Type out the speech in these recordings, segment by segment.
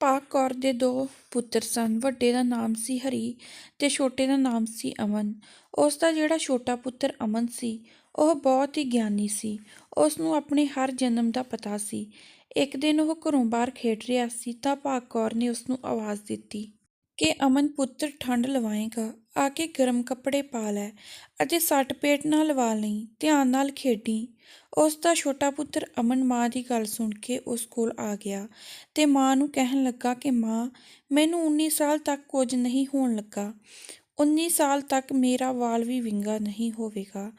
ਭਾਗ ਕੌਰ ਦੇ ਦੋ ਪੁੱਤਰ ਸਨ। ਵੱਡੇ ਦਾ ਨਾਮ ਸੀ ਹਰੀ ਤੇ ਛੋਟੇ ਦਾ ਨਾਮ ਸੀ ਅਮਨ। ਉਸ ਦਾ ਜਿਹੜਾ ਛੋਟਾ ਪੁੱਤਰ ਅਮਨ ਸੀ, ਉਹ ਬਹੁਤ ਹੀ ਗਿਆਨੀ ਸੀ। ਉਸ ਨੂੰ ਆਪਣੇ ਹਰ ਜਨਮ ਦਾ ਪਤਾ ਸੀ। ਇੱਕ ਦਿਨ ਉਹ ਘਰੋਂ ਬਾਹਰ ਖੇਡ ਰਿਹਾ ਸੀ ਤਾਂ ਭਾਗ ਕੌਰ ਨੇ ਉਸ ਨੂੰ ਆਵਾਜ਼ ਦਿੱਤੀ। ਕਿ ਅਮਨ ਪੁੱਤਰ ਠੰਡ ਲਵਾਏਗਾ, ਆ ਕੇ ਗਰਮ ਕੱਪੜੇ ਪਾ ਲੈ ਅਤੇ ਸੱਟ ਪੇਟ ਨਾ ਲਵਾ ਲਈ ਧਿਆਨ ਨਾਲ ਖੇਡੀ। ਉਸ ਦਾ ਛੋਟਾ ਪੁੱਤਰ ਅਮਨ ਮਾਂ ਦੀ ਗੱਲ ਸੁਣ ਕੇ ਉਸ ਕੋਲ ਆ ਗਿਆ ਤੇ ਮਾਂ ਨੂੰ ਕਹਿਣ ਲੱਗਾ ਕਿ ਮਾਂ, ਮੈਨੂੰ 19 ਸਾਲ ਤੱਕ ਕੁਝ ਨਹੀਂ ਹੋਣ ਲੱਗਾ। 19 ਸਾਲ ਤੱਕ ਮੇਰਾ ਵਾਲ ਵੀ ਵਿੰਗਾ ਨਹੀਂ ਹੋਵੇਗਾ।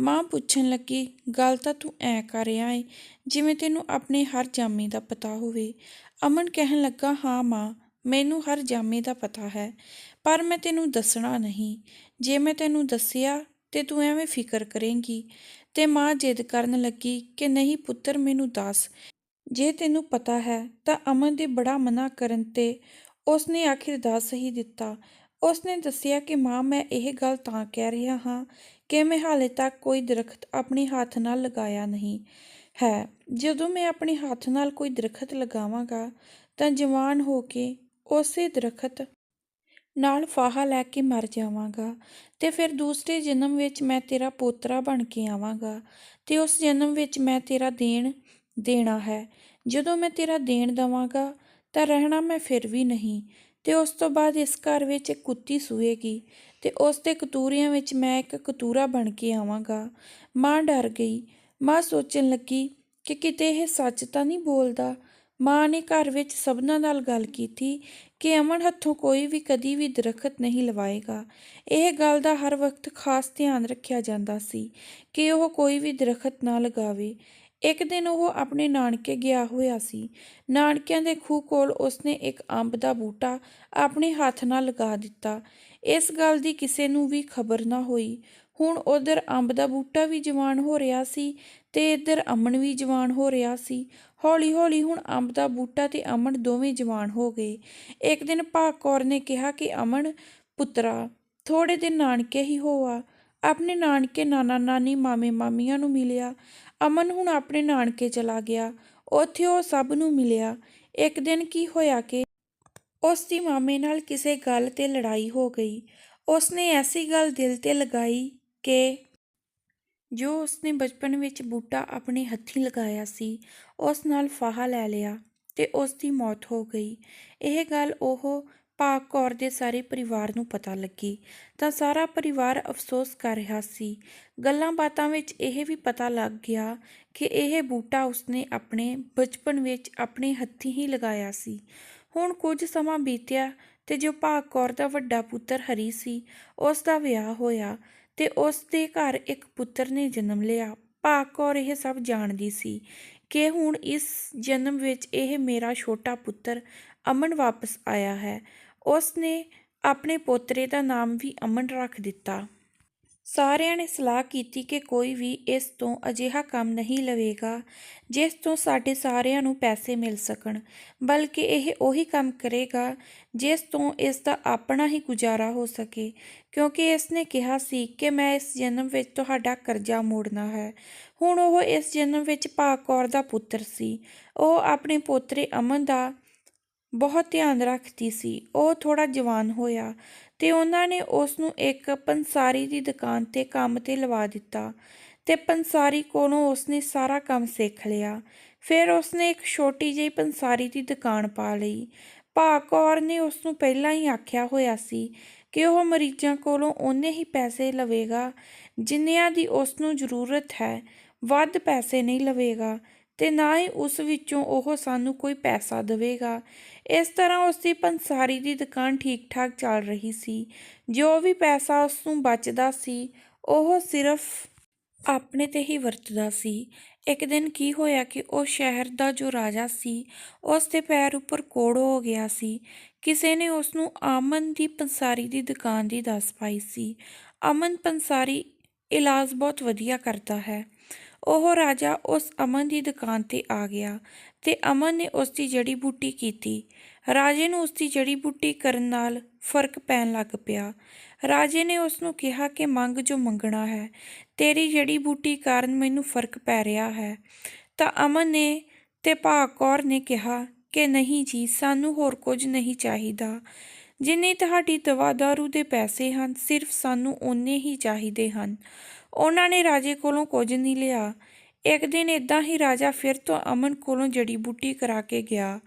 ਮਾਂ ਪੁੱਛਣ ਲੱਗੀ, ਗੱਲ ਤਾਂ ਤੂੰ ਐ ਕਰ ਰਿਹਾ ਏ ਜਿਵੇਂ ਤੈਨੂੰ ਆਪਣੇ ਹਰ ਜਾਮੇ ਦਾ ਪਤਾ ਹੋਵੇ। ਅਮਨ ਕਹਿਣ ਲੱਗਾ, ਹਾਂ ਮਾਂ ਮੈਨੂੰ ਹਰ ਜਾਮੇ ਦਾ ਪਤਾ ਹੈ, ਪਰ ਮੈਂ ਤੈਨੂੰ ਦੱਸਣਾ ਨਹੀਂ। ਜੇ ਮੈਂ ਤੈਨੂੰ ਦੱਸਿਆ ਤੇ ਤੂੰ ਐਵੇਂ ਫਿਕਰ ਕਰੇਂਗੀ ਤੇ ਮਾਂ ਜਿੱਦ ਕਰਨ ਲੱਗੀ ਕਿ ਨਹੀਂ ਪੁੱਤਰ ਮੈਨੂੰ ਦੱਸ। ਜੇ ਤੈਨੂੰ ਪਤਾ ਹੈ ਤਾਂ ਅਮਨ ਦੇ ਬੜਾ ਮਨਾ ਕਰਨ ਤੇ ਉਸਨੇ ਆਖਿਰ ਦੱਸ ਹੀ ਦਿੱਤਾ। ਉਸਨੇ ਦੱਸਿਆ ਕਿ ਮਾਂ, ਮੈਂ ਇਹ ਗੱਲ ਤਾਂ ਕਹਿ ਰਿਹਾ ਹਾਂ ਕਿ ਮੈਂ ਹਾਲੇ ਤੱਕ ਕੋਈ ਦਰਖਤ ਆਪਣੇ ਹੱਥ ਨਾਲ ਲਗਾਇਆ ਨਹੀਂ ਹੈ। ਜਦੋਂ ਮੈਂ ਆਪਣੇ ਹੱਥ ਨਾਲ ਕੋਈ ਦਰਖਤ ਲਗਾਵਾਂਗਾ ਤਾਂ ਜਵਾਨ ਹੋ ਕੇ ਉਸੇ ਦਰਖਤ ਨਾਲ ਫਾਹਾ ਲੈ ਕੇ ਮਰ ਜਾਵਾਂਗਾ ਤੇ ਫਿਰ ਦੂਸਰੇ ਜਨਮ ਵਿੱਚ ਮੈਂ ਤੇਰਾ ਪੋਤਰਾ ਬਣ ਕੇ ਆਵਾਂਗਾ ਤੇ ਉਸ ਜਨਮ ਵਿੱਚ ਮੈਂ ਤੇਰਾ ਦੇਣ ਦੇਣਾ ਹੈ। ਜਦੋਂ ਮੈਂ ਤੇਰਾ ਦੇਣ ਦਵਾਂਗਾ ਤਾਂ ਰਹਿਣਾ ਮੈਂ ਫਿਰ ਵੀ ਨਹੀਂ ਤੇ ਉਸ ਤੋਂ ਬਾਅਦ ਇਸ ਘਰ ਵਿੱਚ ਇੱਕ ਕੁੱਤੀ ਸੂਏਗੀ ਤੇ ਉਸ ਦੇ ਕਤੂਰਿਆਂ ਵਿੱਚ ਮੈਂ ਇੱਕ ਕਤੂਰਾ ਬਣ ਕੇ ਆਵਾਂਗਾ। ਮਾਂ ਡਰ ਗਈ। ਮਾਂ ਸੋਚਣ ਲੱਗੀ ਕਿ ਕਿਤੇ ਇਹ ਸੱਚ ਤਾਂ ਨਹੀਂ ਬੋਲਦਾ ਮਾਂ ਨੇ ਘਰ ਵਿੱਚ ਸਭਨਾਂ ਨਾਲ ਗੱਲ ਕੀਤੀ ਕਿ ਅਮਨ ਹੱਥੋਂ ਕੋਈ ਵੀ ਕਦੀ ਵੀ ਦਰਖਤ ਨਹੀਂ ਲਵਾਏਗਾ। ਇਹ ਗੱਲ ਦਾ ਹਰ ਵਕਤ ਖਾਸ ਧਿਆਨ ਰੱਖਿਆ ਜਾਂਦਾ ਸੀ ਕਿ ਉਹ ਕੋਈ ਵੀ ਦਰਖਤ ਨਾ ਲਗਾਵੇ। ਇੱਕ ਦਿਨ ਉਹ ਆਪਣੇ ਨਾਨਕੇ ਗਿਆ ਹੋਇਆ ਸੀ। ਨਾਨਕਿਆਂ ਦੇ ਖੂਹ ਕੋਲ ਉਸਨੇ ਇੱਕ ਅੰਬ ਦਾ ਬੂਟਾ ਆਪਣੇ ਹੱਥ ਨਾਲ ਲਗਾ ਦਿੱਤਾ। ਇਸ ਗੱਲ ਦੀ ਕਿਸੇ ਨੂੰ ਵੀ ਖਬਰ ਨਾ ਹੋਈ। ਹੁਣ ਉਧਰ ਅੰਬ ਦਾ ਬੂਟਾ ਵੀ ਜਵਾਨ ਹੋ ਰਿਹਾ ਸੀ ਤੇ ਇੱਧਰ ਅਮਨ ਵੀ ਜਵਾਨ ਹੋ ਰਿਹਾ ਸੀ। ਹੌਲੀ ਹੌਲੀ ਹੁਣ ਅੰਬ ਦਾ ਬੂਟਾ ਤੇ ਅਮਨ ਦੋਵੇਂ ਜਵਾਨ ਹੋ ਗਏ। ਇੱਕ ਦਿਨ ਭਾਗ ਕੌਰ ਨੇ ਕਿਹਾ ਕਿ ਅਮਨ, ਪੁੱਤਰਾ ਥੋੜੇ ਦਿਨ ਨਾਨਕੇ ਹੀ ਹੋਆ। ਆਪਣੇ ਨਾਨਕੇ ਨਾਨਾ ਨਾਨੀ ਮਾਮੇ ਮਾਮੀਆਂ ਨੂੰ ਮਿਲਿਆ। ਅਮਨ ਹੁਣ ਆਪਣੇ ਨਾਨਕੇ ਚਲਾ ਗਿਆ। ਉੱਥੇ ਉਹ ਸਭ ਨੂੰ ਮਿਲਿਆ। ਇੱਕ ਦਿਨ ਕੀ ਹੋਇਆ ਕਿ ਉਸ ਦੀ ਮਾਮੇ ਨਾਲ ਕਿਸੇ ਗੱਲ ਤੇ ਲੜਾਈ ਹੋ ਗਈ। ਉਸਨੇ ਐਸੀ ਗੱਲ ਦਿਲ ਤੇ ਲਗਾਈ ਕਿ ਜੋ ਉਸਨੇ ਬਚਪਨ ਵਿੱਚ ਬੂਟਾ ਆਪਣੇ ਹੱਥੀਂ ਲਗਾਇਆ ਸੀ, ਉਸ ਨਾਲ ਫਾਹਾ ਲੈ ਲਿਆ ਤੇ ਉਸ ਦੀ ਮੌਤ ਹੋ ਗਈ। ਇਹ ਗੱਲ ਉਹ ਭਾਗ ਕੌਰ ਦੇ ਸਾਰੇ ਪਰਿਵਾਰ ਨੂੰ ਪਤਾ ਲੱਗੀ। ਤਾਂ ਸਾਰਾ ਪਰਿਵਾਰ ਅਫਸੋਸ ਕਰ ਰਿਹਾ ਸੀ। ਗੱਲਾਂ ਬਾਤਾਂ ਵਿੱਚ ਇਹ ਵੀ ਪਤਾ ਲੱਗ ਗਿਆ ਕਿ ਇਹ ਬੂਟਾ ਉਸਨੇ ਆਪਣੇ ਬਚਪਨ ਵਿੱਚ ਆਪਣੇ ਹੱਥੀਂ ਹੀ ਲਗਾਇਆ ਸੀ। ਹੁਣ ਕੁਝ ਸਮਾਂ ਬੀਤਿਆ ਤੇ ਜੋ ਭਾਗ ਕੌਰ ਦਾ ਵੱਡਾ ਪੁੱਤਰ ਹਰੀ ਸੀ ਉਸ ਦਾ ਵਿਆਹ ਹੋਇਆ ਤੇ ਉਸ ਦੇ ਘਰ ਇੱਕ ਪੁੱਤਰ ਨੇ ਜਨਮ ਲਿਆ। ਭਾਗ ਕੌਰ ਇਹ ਸਭ ਜਾਣਦੀ ਸੀ ਕਿ ਹੁਣ ਇਸ ਜਨਮ ਵਿੱਚ ਇਹ ਮੇਰਾ ਛੋਟਾ ਪੁੱਤਰ ਅਮਨ ਵਾਪਸ ਆਇਆ ਹੈ। ਉਸ ਨੇ ਆਪਣੇ ਪੋਤਰੇ ਦਾ ਨਾਮ ਵੀ ਅਮਨ ਰੱਖ ਦਿੱਤਾ। ਸਾਰਿਆਂ ਨੇ ਸਲਾਹ ਕੀਤੀ ਕਿ ਕੋਈ ਵੀ ਇਸ ਤੋਂ ਅਜਿਹਾ ਕੰਮ ਨਹੀਂ ਲਵੇਗਾ, ਜਿਸ ਤੋਂ ਸਾਡੇ ਸਾਰਿਆਂ ਨੂੰ ਪੈਸੇ ਮਿਲ ਸਕਣ, ਬਲਕਿ ਇਹ ਉਹੀ ਕੰਮ ਕਰੇਗਾ, ਜਿਸ ਤੋਂ ਇਸ ਦਾ ਆਪਣਾ ਹੀ ਗੁਜ਼ਾਰਾ ਹੋ ਸਕੇ। ਕਿਉਂਕਿ ਇਸ ਨੇ ਕਿਹਾ ਸੀ ਕਿ ਮੈਂ ਇਸ ਜਨਮ ਵਿੱਚ ਤੁਹਾਡਾ ਕਰਜ਼ਾ ਮੋੜਨਾ ਹੈ। ਹੁਣ ਉਹ ਇਸ ਜਨਮ ਵਿੱਚ ਭਾਗ ਕੌਰ ਦਾ ਪੁੱਤਰ ਸੀ। ਉਹ ਆਪਣੇ ਪੋਤਰੇ ਅਮਨ ਦਾ ਬਹੁਤ ਧਿਆਨ ਰੱਖਦੀ ਸੀ। ਉਹ ਥੋੜਾ ਜਵਾਨ ਹੋਇਆ। ਤੇ ਉਹਨਾਂ ਨੇ ਉਸ ਨੂੰ ਇੱਕ ਪੰਸਾਰੀ ਦੀ ਦੁਕਾਨ ਤੇ ਕੰਮ ਤੇ ਲਵਾ ਦਿੱਤਾ ਤੇ ਪੰਸਾਰੀ ਕੋਲੋਂ ਉਸਨੇ ਸਾਰਾ ਕੰਮ ਸਿੱਖ ਲਿਆ। ਫਿਰ ਉਸਨੇ ਇੱਕ ਛੋਟੀ ਜਿਹੀ ਪੰਸਾਰੀ ਦੀ ਦੁਕਾਨ ਪਾ ਲਈ। ਭਾਗ ਕੌਰ ਨੇ ਉਸ ਨੂੰ ਪਹਿਲਾਂ ਹੀ ਆਖਿਆ ਹੋਇਆ ਸੀ ਕਿ ਉਹ ਮਰੀਜ਼ਾਂ ਕੋਲੋਂ ਉਹਨੇ ਹੀ ਪੈਸੇ ਲਵੇਗਾ, ਜਿੰਨਿਆਂ ਦੀ ਉਸ ਨੂੰ ਜ਼ਰੂਰਤ ਹੈ, ਵੱਧ ਪੈਸੇ ਨਹੀਂ ਲਵੇਗਾ ਤੇ ਨਾ ਹੀ ਉਸ ਵਿੱਚੋਂ ਉਹ ਸਾਨੂੰ ਕੋਈ ਪੈਸਾ ਦੇਵੇਗਾ। ਇਸ ਤਰ੍ਹਾਂ ਉਸ ਦੀ ਪੰਸਾਰੀ ਦੀ ਦੁਕਾਨ ਠੀਕ ਠਾਕ ਚੱਲ ਰਹੀ ਸੀ। ਜੋ ਵੀ ਪੈਸਾ ਉਸ ਨੂੰ ਬਚਦਾ ਸੀ, ਉਹ ਸਿਰਫ ਆਪਣੇ ਤੇ ਹੀ ਵਰਤਦਾ ਸੀ। ਇੱਕ ਦਿਨ ਕੀ ਹੋਇਆ ਕਿ ਉਹ ਸ਼ਹਿਰ ਦਾ ਜੋ ਰਾਜਾ ਸੀ, ਉਸ ਦੇ ਪੈਰ ਉੱਪਰ ਕੋੜ ਹੋ ਗਿਆ ਸੀ। ਕਿਸੇ ਨੇ ਉਸ ਨੂੰ ਅਮਨ ਦੀ ਪੰਸਾਰੀ ਦੀ ਦੁਕਾਨ ਦੀ ਦੱਸ ਪਾਈ ਸੀ। ਅਮਨ ਪੰਸਾਰੀ ਇਲਾਜ ਬਹੁਤ ਵਧੀਆ ਕਰਦਾ ਹੈ। ਉਹ ਰਾਜਾ ਉਸ ਅਮਨ ਦੀ ਦੁਕਾਨ ਤੇ ਆ ਗਿਆ ਤੇ ਅਮਨ ਨੇ ਉਸ ਦੀ ਜੜੀ ਬੂਟੀ ਕੀਤੀ। ਰਾਜੇ ਨੂੰ ਉਸ ਦੀ ਜੜੀ ਬੂਟੀ ਕਰਨ ਨਾਲ ਫ਼ਰਕ ਪੈਣ ਲੱਗ ਪਿਆ। ਰਾਜੇ ਨੇ ਉਸ ਨੂੰ ਕਿਹਾ ਕਿ ਮੰਗ ਜੋ ਮੰਗਣਾ ਹੈ, ਤੇਰੀ ਜੜੀ ਬੂਟੀ ਕਾਰਨ ਮੈਨੂੰ ਫ਼ਰਕ ਪੈ ਰਿਹਾ ਹੈ। ਤਾਂ ਅਮਨ ਨੇ ਤੇ ਭਾਗ ਕੌਰ ਨੇ ਕਿਹਾ ਕਿ ਨਹੀਂ ਜੀ, ਸਾਨੂੰ ਹੋਰ ਕੁਝ ਨਹੀਂ ਚਾਹੀਦਾ। ਜਿੰਨੇ ਤੁਹਾਡੀ ਦਵਾ ਦਾਰੂ ਦੇ ਪੈਸੇ ਹਨ, ਸਿਰਫ ਸਾਨੂੰ ਓਨੇ ਹੀ ਚਾਹੀਦੇ ਹਨ। ਉਹਨਾਂ ਨੇ ਰਾਜੇ ਕੋਲੋਂ ਕੁਝ ਨਹੀਂ ਲਿਆ। ਇੱਕ ਦਿਨ ਇਦਾਂ ਹੀ ਰਾਜਾ ਫਿਰ ਤੋਂ ਅਮਨ ਕੋਲੋਂ ਜੜੀ ਬੂਟੀ ਕਰਾ ਕੇ ਗਿਆ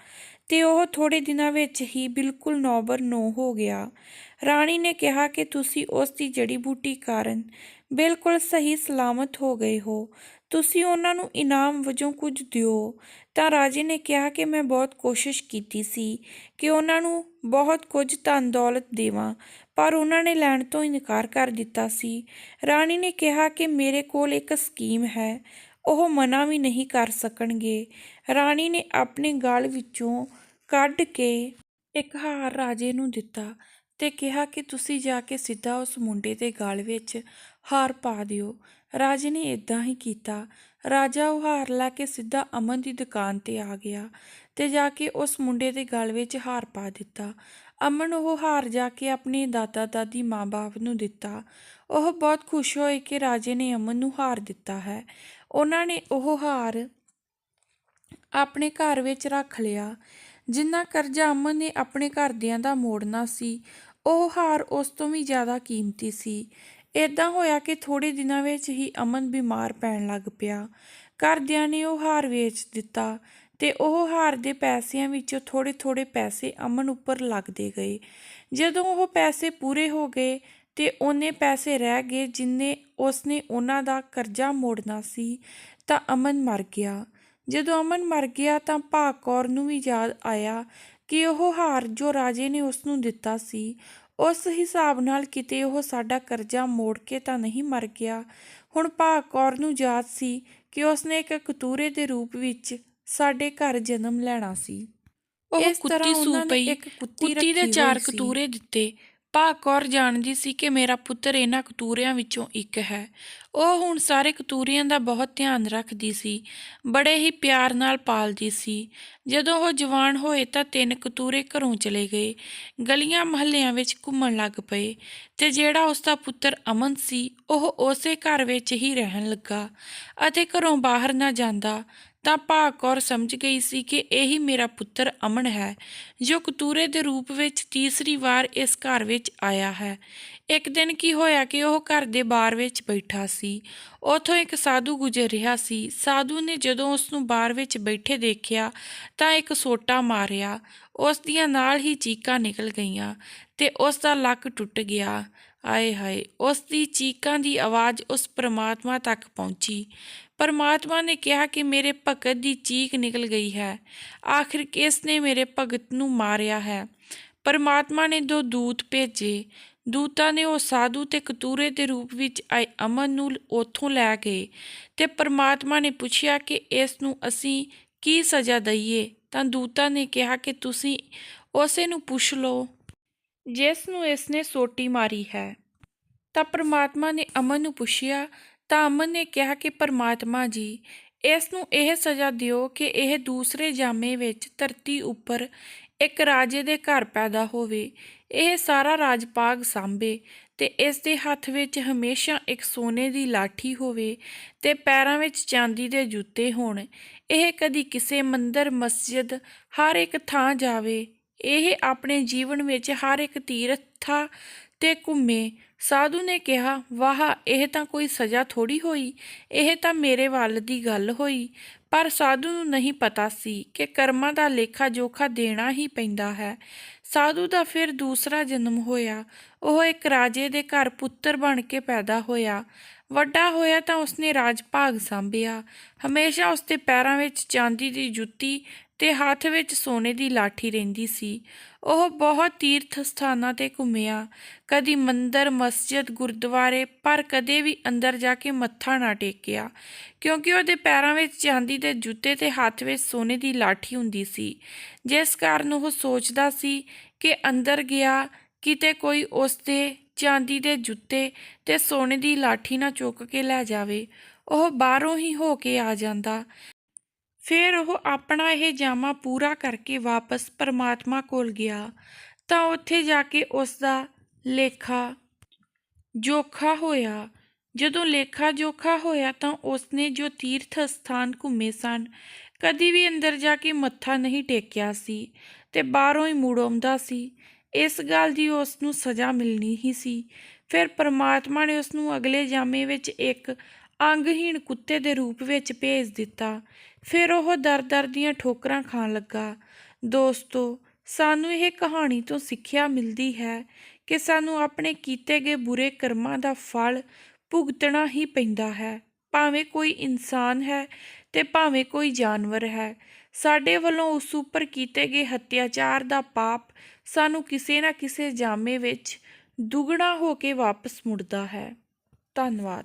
ਤੇ ਉਹ ਥੋੜੇ ਦਿਨਾਂ ਵਿੱਚ ਹੀ ਬਿਲਕੁਲ ਨੌਬਰ ਨੋ ਹੋ ਗਿਆ। ਰਾਣੀ ਨੇ ਕਿਹਾ ਕਿ ਤੁਸੀਂ ਉਸ ਦੀ ਜੜੀ ਬੂਟੀ ਕਾਰਨ ਬਿਲਕੁਲ ਸਹੀ ਸਲਾਮਤ ਹੋ ਗਏ ਹੋ। ਤੁਸੀਂ ਉਹਨਾਂ ਨੂੰ ਇਨਾਮ ਵਜੋਂ ਕੁਝ ਦਿਓ। ਤਾਂ ਰਾਜੇ ਨੇ ਕਿਹਾ ਕਿ ਮੈਂ ਬਹੁਤ ਕੋਸ਼ਿਸ਼ ਕੀਤੀ ਸੀ ਕਿ ਉਹਨਾਂ ਨੂੰ ਬਹੁਤ ਕੁਝ ਧਨ ਦੌਲਤ ਦੇਵਾਂ, ਪਰ ਉਹਨਾਂ ਨੇ ਲੈਣ ਤੋਂ ਇਨਕਾਰ ਕਰ ਦਿੱਤਾ ਸੀ। ਰਾਣੀ ਨੇ ਕਿਹਾ ਕਿ ਮੇਰੇ ਕੋਲ ਇੱਕ ਸਕੀਮ ਹੈ, ਉਹ ਮਨਾ ਵੀ ਨਹੀਂ ਕਰ ਸਕਣਗੇ। ਰਾਣੀ ਨੇ ਆਪਣੇ ਗਲ ਵਿੱਚੋਂ ਕੱਢ ਕੇ ਇੱਕ ਹਾਰ ਰਾਜੇ ਨੂੰ ਦਿੱਤਾ ਤੇ ਕਿਹਾ ਕਿ ਤੁਸੀਂ ਜਾ ਕੇ ਸਿੱਧਾ ਉਸ ਮੁੰਡੇ ਦੇ ਗਲ ਵਿੱਚ ਹਾਰ ਪਾ ਦਿਓ। ਰਾਜੇ ਨੇ ਇਦਾਂ ਹੀ ਕੀਤਾ। ਰਾਜਾ ਉਹ ਹਾਰ ਲੈ ਕੇ ਸਿੱਧਾ ਅਮਨ ਦੀ ਦੁਕਾਨ ਤੇ ਆ ਗਿਆ ਤੇ ਜਾ ਕੇ ਉਸ ਮੁੰਡੇ ਦੇ ਗਲ ਵਿੱਚ ਹਾਰ ਪਾ ਦਿੱਤਾ। ਅਮਨ ਉਹ ਹਾਰ ਜਾ ਕੇ ਆਪਣੇ ਦਾਦਾ ਦਾਦੀ ਮਾਂ-ਬਾਪ ਨੂੰ ਦਿੱਤਾ। ਉਹ ਬਹੁਤ ਖੁਸ਼ ਹੋਏ ਕਿ ਰਾਜੇ ਨੇ ਅਮਨ ਨੂੰ ਹਾਰ ਦਿੱਤਾ ਹੈ। ਉਹਨਾਂ ਨੇ ਉਹ ਹਾਰ ਆਪਣੇ ਘਰ ਵਿੱਚ ਰੱਖ ਲਿਆ। ਜਿੰਨਾ ਕਰਜ਼ਾ ਅਮਨ ਨੇ ਆਪਣੇ ਘਰਦਿਆਂ ਦਾ ਮੋੜਨਾ ਸੀ, ਉਹ ਹਾਰ ਉਸ ਤੋਂ ਵੀ ਜ਼ਿਆਦਾ ਕੀਮਤੀ ਸੀ। ਇਦਾਂ ਹੋਇਆ ਕਿ ਥੋੜੇ ਦਿਨਾਂ ਵਿੱਚ ਹੀ ਅਮਨ ਬਿਮਾਰ ਪੈਣ ਲੱਗ ਪਿਆ। ਘਰਦਿਆਂ ਨੇ ਉਹ ਹਾਰ ਵੇਚ ਦਿੱਤਾ ਤੇ ਉਹ ਹਾਰ ਦੇ ਪੈਸਿਆਂ ਵਿੱਚੋਂ ਥੋੜੇ-ਥੋੜੇ ਪੈਸੇ ਅਮਨ ਉੱਪਰ ਲੱਗਦੇ ਗਏ। ਜਦੋਂ ਉਹ ਪੈਸੇ ਪੂਰੇ ਹੋ ਗਏ ਤੇ ਉਹਨੇ ਪੈਸੇ ਰਹਿ ਗਏ ਜਿੰਨੇ ਉਸਨੇ ਉਹਨਾਂ ਦਾ ਕਰਜ਼ਾ ਮੋੜਨਾ ਸੀ, ਤਾਂ ਅਮਨ ਮਰ ਗਿਆ। ਜਦੋਂ ਅਮਨ ਮਰ ਗਿਆ ਤਾਂ ਭਾਗ ਕੌਰ ਨੂੰ ਵੀ ਯਾਦ ਆਇਆ ਕਿ ਉਹ ਹਾਰ ਜੋ ਰਾਜੇ ਨੇ ਉਸ ਨੂੰ ਦਿੱਤਾ ਸੀ ਉਸ ਹਿਸਾਬ ਨਾਲ ਕਿਤੇ ਉਹ ਸਾਡਾ ਕਰਜ਼ਾ ਮੋੜ ਕੇ ਤਾਂ ਨਹੀਂ ਮਰ ਗਿਆ। ਹੁਣ ਭਾਗ ਕੌਰ ਨੂੰ ਯਾਦ ਸੀ ਕਿ ਉਸਨੇ ਇੱਕ ਕਤੂਰੇ ਦੇ ਰੂਪ ਵਿੱਚ ਸਾਡੇ ਘਰ ਜਨਮ ਲੈਣਾ ਸੀ। ਉਹ ਕੁੱਤੀ ਸੂ ਪਈ ਕੁੱਤੀ ਦੇ ਚਾਰ। ਕਤੂਰੇ ਦਿੱਤੇ। ਭਾਗ ਕੌਰ ਜਾਣਦੀ ਸੀ ਕਿ ਮੇਰਾ ਪੁੱਤਰ ਇਹਨਾਂ ਕਤੂਰਿਆਂ ਵਿੱਚੋਂ ਇੱਕ ਹੈ। ਉਹ ਹੁਣ ਸਾਰੇ ਕਤੂਰਿਆਂ ਦਾ ਬਹੁਤ ਧਿਆਨ ਰੱਖਦੀ ਸੀ, ਬੜੇ ਹੀ ਪਿਆਰ ਨਾਲ ਪਾਲਦੀ ਸੀ। ਜਦੋਂ ਉਹ ਜਵਾਨ ਹੋਏ ਤਾਂ ਤਿੰਨ ਕਤੂਰੇ ਘਰੋਂ ਚਲੇ ਗਏ। ਗਲੀਆਂ ਮਹੱਲਿਆਂ ਵਿੱਚ ਘੁੰਮਣ ਲੱਗ ਪਏ ਤੇ ਜਿਹੜਾ ਉਸ ਦਾ ਪੁੱਤਰ ਅਮਨ ਸੀ, ਉਹ ਉਸੇ ਘਰ ਵਿੱਚ ਹੀ ਰਹਿਣ ਲੱਗਾ ਅਤੇ ਘਰੋਂ ਬਾਹਰ ਨਾ ਜਾਂਦਾ। ਤਾਂ ਭਾਗ ਕੌਰ ਸਮਝ ਗਈ ਸੀ ਕਿ ਇਹੀ ਮੇਰਾ ਪੁੱਤਰ ਅਮਨ ਹੈ, ਜੋ ਕਤੂਰੇ ਦੇ ਰੂਪ ਵਿੱਚ ਤੀਸਰੀ ਵਾਰ ਇਸ ਘਰ ਵਿੱਚ ਆਇਆ ਹੈ। ਇੱਕ ਦਿਨ ਕੀ ਹੋਇਆ ਕਿ ਉਹ ਘਰ ਦੇ ਬਾਰ ਵਿੱਚ ਬੈਠਾ ਸੀ। ਉਥੋਂ ਇੱਕ ਸਾਧੂ ਗੁਜ਼ਰ ਰਿਹਾ ਸੀ। ਸਾਧੂ ਨੇ ਜਦੋਂ ਉਸ ਨੂੰ ਬਾਰ ਵਿੱਚ ਬੈਠੇ ਦੇਖਿਆ, ਤਾਂ ਇੱਕ ਸੋਟਾ ਮਾਰਿਆ। ਉਸ ਦੀਆਂ ਨਾਲ ਹੀ ਚੀਕਾਂ ਨਿਕਲ ਗਈਆਂ ਤੇ ਉਸ ਦਾ ਲੱਕ ਟੁੱਟ ਗਿਆ। ਆਏ ਹਾਏ, ਉਸ ਦੀ ਚੀਕਾਂ ਦੀ ਆਵਾਜ਼ ਉਸ ਪ੍ਰਮਾਤਮਾ ਤੱਕ ਪਹੁੰਚੀ। ਪਰਮਾਤਮਾ ਨੇ ਕਿਹਾ ਕਿ ਮੇਰੇ ਭਗਤ ਦੀ ਚੀਕ ਨਿਕਲ ਗਈ ਹੈ। ਆਖਿਰ ਕਿਸ ਨੇ ਮੇਰੇ ਭਗਤ ਨੂੰ ਮਾਰਿਆ ਹੈ? ਪਰਮਾਤਮਾ ਨੇ ਦੋ ਦੂਤ ਭੇਜੇ। ਦੂਤਾਂ ਨੇ ਉਹ ਸਾਧੂ ਤੇ ਕਤੂਰੇ ਦੇ ਰੂਪ ਵਿੱਚ ਆਏ ਅਮਨ ਨੂੰ ਉੱਥੋਂ ਲੈ ਗਏ ਤੇ ਪਰਮਾਤਮਾ ਨੇ ਪੁੱਛਿਆ ਕਿ ਇਸ ਨੂੰ ਅਸੀਂ ਕੀ ਸਜ਼ਾ ਦਈਏ? ਤਾਂ ਦੂਤਾਂ ਨੇ ਕਿਹਾ ਕਿ ਤੁਸੀਂ ਉਸੇ ਨੂੰ ਪੁੱਛ ਲਓ, ਜਿਸ ਨੂੰ ਇਸ ਨੇ ਸੋਟੀ ਮਾਰੀ ਹੈ। ਤਾਂ ਪਰਮਾਤਮਾ ਨੇ ਅਮਨ ਨੂੰ ਪੁੱਛਿਆ ਤਾਂ ਅਮਨ ਨੇ ਕਿਹਾ ਕਿ ਪਰਮਾਤਮਾ ਜੀ, ਇਸ ਨੂੰ ਇਹ ਸਜ਼ਾ ਦਿਓ ਕਿ ਇਹ ਦੂਸਰੇ ਜਾਮੇ ਵਿੱਚ ਧਰਤੀ ਉੱਪਰ ਇੱਕ ਰਾਜੇ ਦੇ ਘਰ ਪੈਦਾ ਹੋਵੇ। ਇਹ ਸਾਰਾ ਰਾਜ ਪਾਗ ਸਾਂਭੇ ਤੇ ਇਸ ਦੇ ਹੱਥ ਵਿੱਚ ਹਮੇਸ਼ਾ ਇੱਕ ਸੋਨੇ ਦੀ ਲਾਠੀ ਹੋਵੇ ਤੇ ਪੈਰਾਂ ਵਿੱਚ ਚਾਂਦੀ ਦੇ ਜੁੱਤੇ ਹੋਣ। ਇਹ ਕਦੀ ਕਿਸੇ ਮੰਦਰ, ਮਸਜਿਦ, ਹਰ ਇੱਕ ਥਾਂ ਜਾਵੇ। ਇਹ ਆਪਣੇ ਜੀਵਨ ਵਿੱਚ ਹਰ ਇੱਕ ਤੀਰਥਾ ਤੇ ਘੁੰਮੇ। ਸਾਧੂ ਨੇ ਕਿਹਾ, ਵਾਹ, ਇਹ ਤਾਂ ਕੋਈ ਸਜ਼ਾ ਥੋੜੀ ਹੋਈ। ਇਹ ਤਾਂ ਮੇਰੇ ਵੱਲ ਦੀ ਗੱਲ ਹੋਈ। ਪਰ ਸਾਧੂ ਨੂੰ ਨਹੀਂ ਪਤਾ ਸੀ ਕਿ ਕਰਮਾਂ ਦਾ ਲੇਖਾ ਜੋਖਾ ਦੇਣਾ ਹੀ ਪੈਂਦਾ ਹੈ। ਸਾਧੂ ਦਾ ਫਿਰ ਦੂਸਰਾ ਜਨਮ ਹੋਇਆ। ਉਹ ਇੱਕ ਰਾਜੇ ਦੇ ਘਰ ਪੁੱਤਰ ਬਣ ਕੇ ਪੈਦਾ ਹੋਇਆ। ਵੱਡਾ ਹੋਇਆ ਤਾਂ ਉਸਨੇ ਰਾਜ ਭਾਗ ਸੰਭਿਆ। ਹਮੇਸ਼ਾ ਉਸਦੇ ਪੈਰਾਂ ਵਿੱਚ ਚਾਂਦੀ ਦੀ ਜੁੱਤੀ ਤੇ ਹੱਥ ਵਿੱਚ ਸੋਨੇ ਦੀ ਲਾਠੀ ਰਹਿੰਦੀ ਸੀ। ਉਹ ਬਹੁਤ ਤੀਰਥ ਸਥਾਨਾਂ ਤੇ ਘੁੰਮਿਆ। ਕਦੀ ਮੰਦਰ, ਮਸਜਿਦ, ਗੁਰਦੁਆਰੇ, ਪਰ ਕਦੇ ਵੀ ਅੰਦਰ ਜਾ ਕੇ ਮੱਥਾ ਨਾ ਟੇਕਿਆ। ਕਿਉਂਕਿ ਉਹਦੇ ਪੈਰਾਂ ਵਿੱਚ ਚਾਂਦੀ ਦੇ ਜੁੱਤੇ ਤੇ ਹੱਥ ਵਿੱਚ ਸੋਨੇ ਦੀ ਲਾਠੀ ਹੁੰਦੀ ਸੀ। ਜਿਸ ਕਾਰਨ ਉਹ ਸੋਚਦਾ ਸੀ ਕਿ ਅੰਦਰ ਗਿਆ, ਕਿਤੇ ਕੋਈ ਉਸ ਦੇ ਚਾਂਦੀ ਦੇ ਜੁੱਤੇ ਤੇ ਸੋਨੇ ਦੀ ਲਾਠੀ ਨਾ ਚੁੱਕ ਕੇ ਲੈ ਜਾਵੇ। ਉਹ ਬਾਹਰੋਂ ਹੀ ਹੋ ਕੇ ਆ ਜਾਂਦਾ। ਫਿਰ ਉਹ ਆਪਣਾ ਇਹ ਜਾਮਾ ਪੂਰਾ ਕਰਕੇ ਵਾਪਸ ਪਰਮਾਤਮਾ ਕੋਲ ਗਿਆ ਤਾਂ ਉੱਥੇ ਜਾ ਕੇ ਉਸ ਦਾ ਲੇਖਾ ਜੋਖਾ ਹੋਇਆ। ਜਦੋਂ ਲੇਖਾ ਜੋਖਾ ਹੋਇਆ ਤਾਂ ਉਸਨੇ ਜੋ ਤੀਰਥ ਸਥਾਨ ਘੁੰਮੇ ਸਨ, ਕਦੀ ਵੀ ਅੰਦਰ ਜਾ ਕੇ ਮੱਥਾ ਨਹੀਂ ਟੇਕਿਆ ਸੀ ਤੇ ਬਾਹਰੋਂ ਹੀ ਮੁੜ ਆਉਂਦਾ ਸੀ। ਇਸ ਗੱਲ ਦੀ ਉਸ ਨੂੰ ਸਜ਼ਾ ਮਿਲਣੀ ਹੀ ਸੀ। ਫਿਰ ਪਰਮਾਤਮਾ ਨੇ ਉਸ ਨੂੰ ਅਗਲੇ ਜਾਮੇ ਵਿੱਚ ਇੱਕ ਅੰਗਹੀਣ ਕੁੱਤੇ ਦੇ ਰੂਪ ਵਿੱਚ ਭੇਜ ਦਿੱਤਾ। ਫਿਰ ਉਹ ਦਰ-ਦਰ ਦੀਆਂ ਠੋਕਰਾਂ ਖਾਣ ਲੱਗਾ। ਦੋਸਤੋ, ਸਾਨੂੰ ਇਹ ਕਹਾਣੀ ਤੋਂ ਸਿੱਖਿਆ ਮਿਲਦੀ ਹੈ ਕਿ ਸਾਨੂੰ ਆਪਣੇ ਕੀਤੇ ਗਏ ਬੁਰੇ ਕਰਮਾਂ ਦਾ ਫਲ ਭੁਗਤਣਾ ਹੀ ਪੈਂਦਾ ਹੈ। ਭਾਵੇਂ ਕੋਈ ਇਨਸਾਨ ਹੈ ਤੇ ਭਾਵੇਂ ਕੋਈ ਜਾਨਵਰ ਹੈ, ਸਾਡੇ ਵੱਲੋਂ ਉਸ ਉੱਪਰ ਕੀਤੇ ਗਏ ਹੱਤਿਆਚਾਰ ਦਾ ਪਾਪ ਸਾਨੂੰ ਕਿਸੇ ਨਾ ਕਿਸੇ ਜਾਮੇ ਵਿੱਚ ਦੁੱਗਣਾ ਹੋ ਕੇ ਵਾਪਸ ਮੁੜਦਾ ਹੈ। ਧੰਨਵਾਦ।